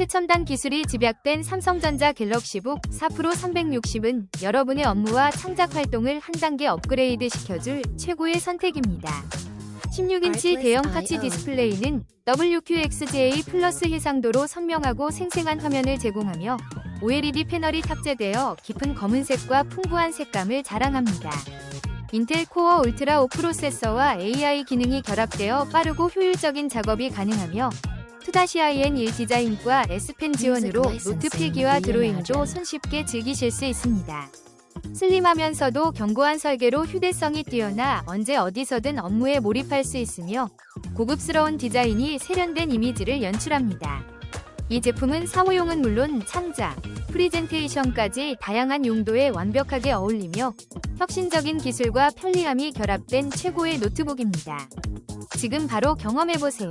최첨단 기술이 집약된 삼성전자 갤럭시 북 4 프로 360은 여러분의 업무와 창작 활동을 한 단계 업그레이드 시켜줄 최고의 선택입니다. 16인치 대형 터치 디스플레이는 WQXGA 플러스 해상도로 선명하고 생생한 화면을 제공하며 OLED 패널이 탑재되어 깊은 검은색과 풍부한 색감을 자랑합니다. 인텔 코어 울트라 5 프로세서와 AI 기능이 결합되어 빠르고 효율적인 작업이 가능하며 2-IN1 디자인과 S펜 지원으로 노트 필기와 드로잉도 손쉽게 즐기실 수 있습니다. 슬림하면서도 견고한 설계로 휴대성이 뛰어나 언제 어디서든 업무에 몰입할 수 있으며 고급스러운 디자인이 세련된 이미지를 연출합니다. 이 제품은 사무용은 물론 창작, 프리젠테이션까지 다양한 용도에 완벽하게 어울리며 혁신적인 기술과 편리함이 결합된 최고의 노트북입니다. 지금 바로 경험해보세요.